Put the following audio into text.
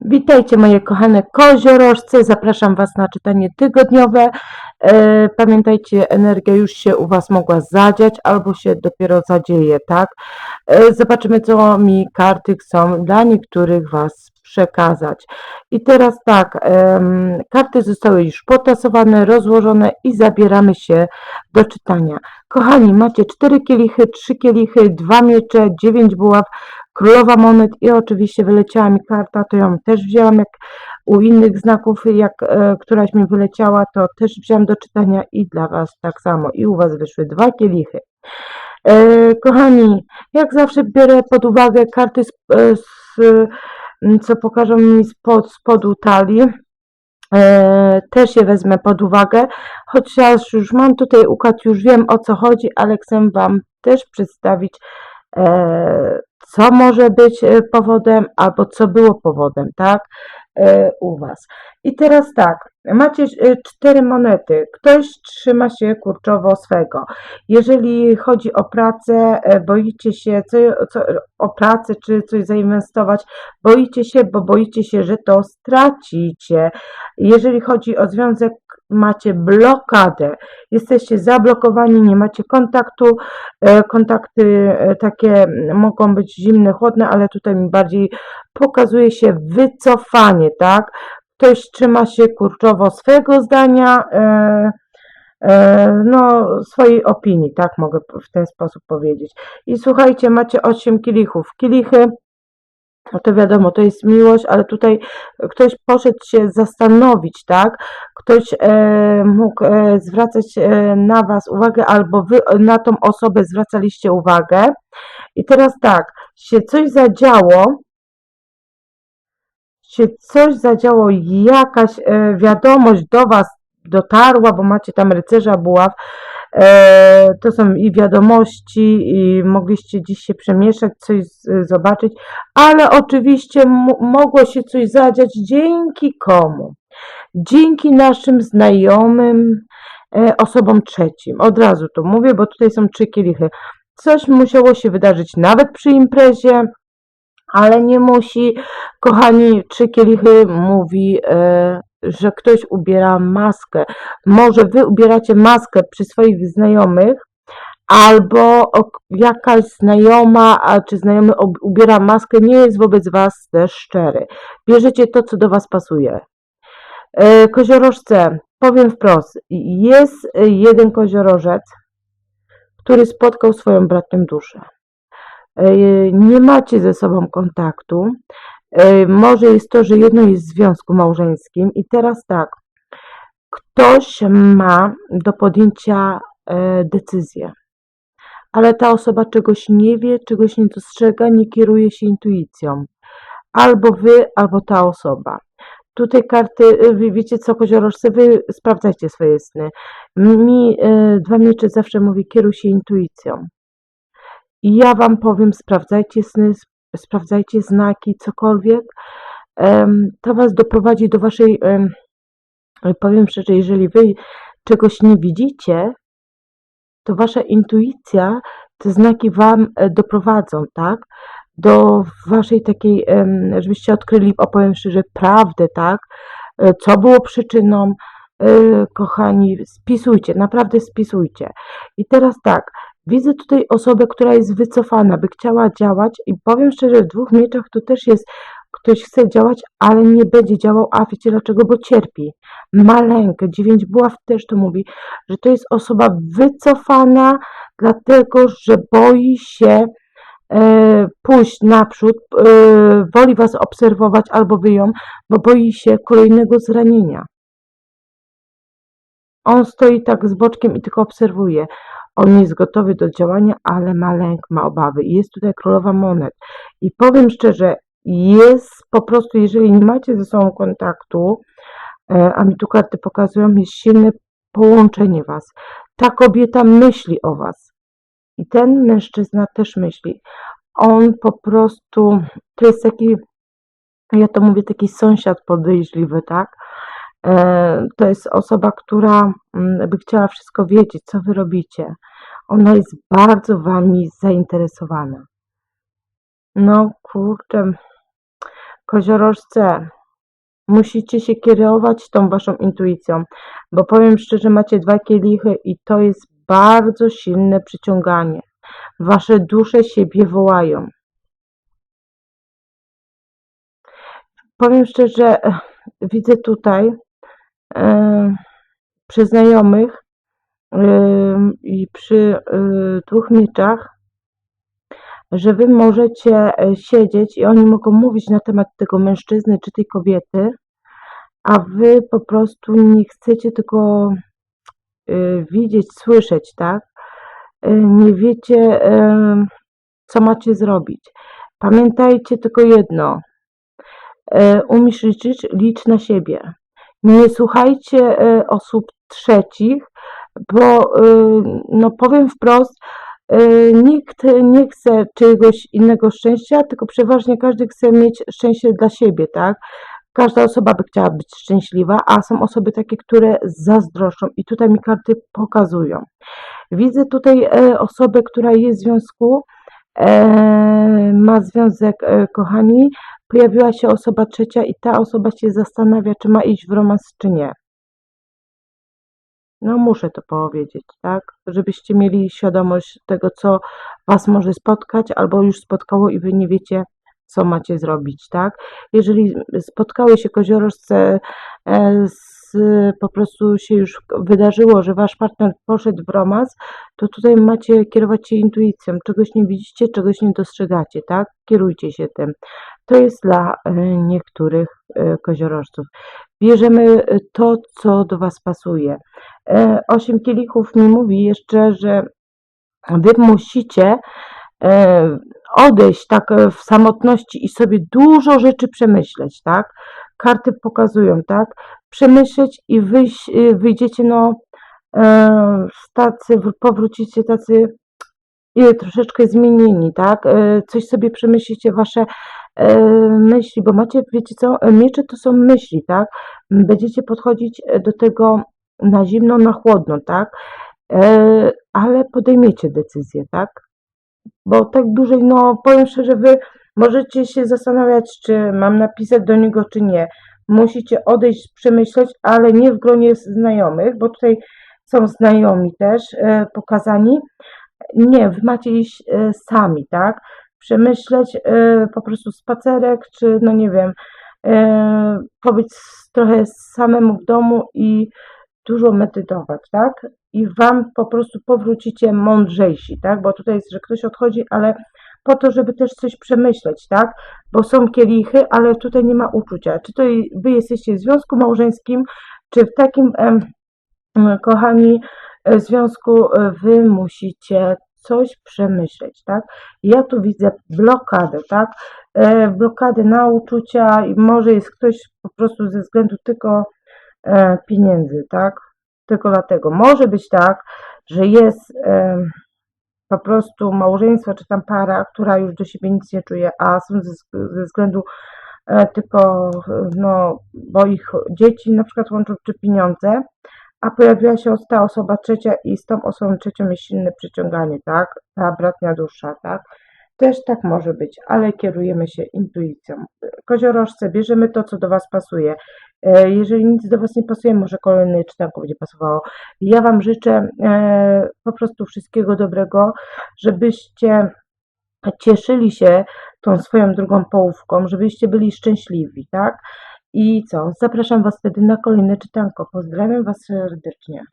Witajcie moje kochane koziorożce, zapraszam Was na czytanie tygodniowe. E, pamiętajcie, energia już się u Was mogła zadziać albo się dopiero zadzieje, tak? E, zobaczymy, co mi karty chcą dla niektórych Was przekazać. I teraz tak, karty zostały już potasowane, rozłożone i zabieramy się do czytania. Kochani, macie cztery kielichy, trzy kielichy, dwa miecze, dziewięć buław, królowa monet i oczywiście wyleciała mi karta, to ją też wzięłam, jak u innych znaków, jak e, któraś mi wyleciała, to też wziąłam do czytania i dla Was tak samo. I u Was wyszły dwa kielichy. E, kochani, jak zawsze biorę pod uwagę karty, z, e, z, co pokażą mi spod, spodu talii. E, też je wezmę pod uwagę, chociaż już mam tutaj układ, już wiem o co chodzi, ale chcę Wam też przedstawić, e, co może być e, powodem, albo co było powodem, tak, e, u Was. I teraz tak, macie e, cztery monety, ktoś trzyma się kurczowo swego. Jeżeli chodzi o pracę, e, boicie się co, co, o pracę, czy coś zainwestować, boicie się, bo boicie się, że to stracicie. Jeżeli chodzi o związek, macie blokadę, jesteście zablokowani, nie macie kontaktu, e, kontakty e, takie mogą być zimne, chłodne, ale tutaj mi bardziej pokazuje się wycofanie, tak? Ktoś trzyma się kurczowo swojego zdania, e, e, no, swojej opinii, tak mogę w ten sposób powiedzieć. I słuchajcie, macie 8 kielichów. Kielichy no to wiadomo, to jest miłość, ale tutaj ktoś poszedł się zastanowić, tak? Ktoś e, mógł e, zwracać e, na Was uwagę, albo Wy na tą osobę zwracaliście uwagę. I teraz tak, się coś zadziało, się coś zadziało, jakaś e, wiadomość do Was dotarła, bo macie tam rycerza buław, e, to są i wiadomości, i mogliście dziś się przemieszać, coś z, zobaczyć, ale oczywiście mogło się coś zadziać dzięki komu? Dzięki naszym znajomym, e, osobom trzecim. Od razu to mówię, bo tutaj są trzy kielichy. Coś musiało się wydarzyć nawet przy imprezie, ale nie musi. Kochani, trzy kielichy mówi, e, że ktoś ubiera maskę. Może wy ubieracie maskę przy swoich znajomych, albo jakaś znajoma, czy znajomy ubiera maskę, nie jest wobec was też szczery. Bierzecie to, co do was pasuje. E, Koziorożce, powiem wprost, jest e, jeden koziorożec, który spotkał swoją bratnią duszę. E, Nie macie ze sobą kontaktu. E, Może jest to, że jedno jest w związku małżeńskim i teraz tak, ktoś ma do podjęcia e, decyzję, ale ta osoba czegoś nie wie, czegoś nie dostrzega, nie kieruje się intuicją. Albo wy, albo ta osoba. Tutaj karty, wy wiecie co, koziorożce, wy sprawdzajcie swoje sny. Mi e, dwa miecze zawsze mówi, kieruj się intuicją. I ja wam powiem, sprawdzajcie sny, sp- sprawdzajcie znaki, cokolwiek. To was doprowadzi do waszej, em, powiem szczerze, jeżeli wy czegoś nie widzicie, to wasza intuicja, te znaki wam e, doprowadzą, tak? Do waszej takiej, żebyście odkryli, opowiem szczerze, prawdę, tak? E, Co było przyczyną, E, kochani, spisujcie, naprawdę spisujcie. I teraz tak, widzę tutaj osobę, która jest wycofana, by chciała działać i powiem szczerze, w dwóch mieczach to też jest, ktoś chce działać, ale nie będzie działał, a wiecie dlaczego? Bo cierpi. Ma lęk. Dziewięć buław też to mówi, że to jest osoba wycofana, dlatego że boi się e, pójść naprzód, e, woli was obserwować albo wy ją, bo boi się kolejnego zranienia. On stoi tak z boczkiem i tylko obserwuje. On jest gotowy do działania, ale ma lęk, ma obawy. I jest tutaj królowa monet. I powiem szczerze, jest po prostu, jeżeli nie macie ze sobą kontaktu, e, a mi tu karty pokazują, jest silne połączenie was. Ta kobieta myśli o was. I ten mężczyzna też myśli. On po prostu, to jest taki, ja to mówię, taki sąsiad podejrzliwy, tak? E, To jest osoba, która mm, by chciała wszystko wiedzieć, co wy robicie. Ona jest bardzo wami zainteresowana. No kurczę, Koziorożce, musicie się kierować tą waszą intuicją, bo powiem szczerze, macie dwa kielichy i to jest bardzo silne przyciąganie. Wasze dusze siebie wołają. Powiem szczerze, eh, widzę tutaj e, przy znajomych e, i przy e, dwóch mieczach, że wy możecie e, siedzieć i oni mogą mówić na temat tego mężczyzny czy tej kobiety, a wy po prostu nie chcecie e, widzieć, słyszeć, tak? E, Nie wiecie, e, co macie zrobić. Pamiętajcie tylko jedno. E, Umiesz liczyć, licz na siebie. Nie słuchajcie e, osób trzecich, bo e, no powiem wprost, e, nikt nie chce czyjegoś innego szczęścia, tylko przeważnie każdy chce mieć szczęście dla siebie, tak? Każda osoba by chciała być szczęśliwa, a są osoby takie, które zazdroszczą i tutaj mi karty pokazują. Widzę tutaj osobę, która jest w związku, ma związek, kochani, pojawiła się osoba trzecia i ta osoba się zastanawia, czy ma iść w romans, czy nie. No, muszę to powiedzieć, tak? Żebyście mieli świadomość tego, co Was może spotkać, albo już spotkało i Wy nie wiecie, co macie zrobić, tak? Jeżeli spotkały się koziorożce, e, z, po prostu się już wydarzyło, że Wasz partner poszedł w romans, to tutaj macie kierować się intuicją. Czegoś nie widzicie, czegoś nie dostrzegacie, tak? Kierujcie się tym. To jest dla e, niektórych e, koziorożców. Bierzemy e, to, co do Was pasuje. Osiem kielichów mi mówi jeszcze, że Wy musicie odejść tak w samotności i sobie dużo rzeczy przemyśleć, tak? Karty pokazują, tak? Przemyśleć i wyjść, wyjdziecie, no, tacy, powrócicie tacy troszeczkę zmienieni, tak? Coś sobie przemyślicie, wasze myśli, bo macie, wiecie co, e, miecze to są myśli, tak? Będziecie podchodzić e, do tego na zimno, na chłodno, tak? E, Ale podejmiecie decyzję, tak? Bo tak dłużej, no powiem szczerze, wy możecie się zastanawiać, czy mam napisać do niego, czy nie. Musicie odejść, przemyśleć, ale nie w gronie znajomych, bo tutaj są znajomi też e, pokazani. Nie, wy macie iść e, sami, tak? Przemyśleć e, po prostu spacerek, czy no nie wiem, e, pobyć trochę samemu w domu i dużo medytować, tak? I wam po prostu powrócicie mądrzejsi, tak? Bo tutaj jest, że ktoś odchodzi, ale po to, żeby też coś przemyśleć, tak? Bo są kielichy, ale tutaj nie ma uczucia. Czy to wy jesteście w związku małżeńskim, czy w takim, kochani, e, związku wy musicie coś przemyśleć, tak? Ja tu widzę blokadę, tak? E, blokadę na uczucia i może jest ktoś po prostu ze względu tylko e, pieniędzy, tak? Tylko dlatego. Może być tak, że jest e, po prostu małżeństwo, czy tam para, która już do siebie nic nie czuje, a są ze, ze względu e, tylko, no, bo ich dzieci na przykład łączą, czy pieniądze, a pojawiła się ta osoba trzecia i z tą osobą trzecią jest silne przyciąganie, tak? Ta bratnia dusza, tak? Też tak może być, ale kierujemy się intuicją. Koziorożce, bierzemy to, co do Was pasuje. E, Jeżeli nic do Was nie pasuje, może kolejny czytanko będzie pasowało. Ja Wam życzę e, po prostu wszystkiego dobrego, żebyście cieszyli się tą swoją drugą połówką, żebyście byli szczęśliwi, tak? I co? Zapraszam Was wtedy na kolejne czytanko. Pozdrawiam Was serdecznie.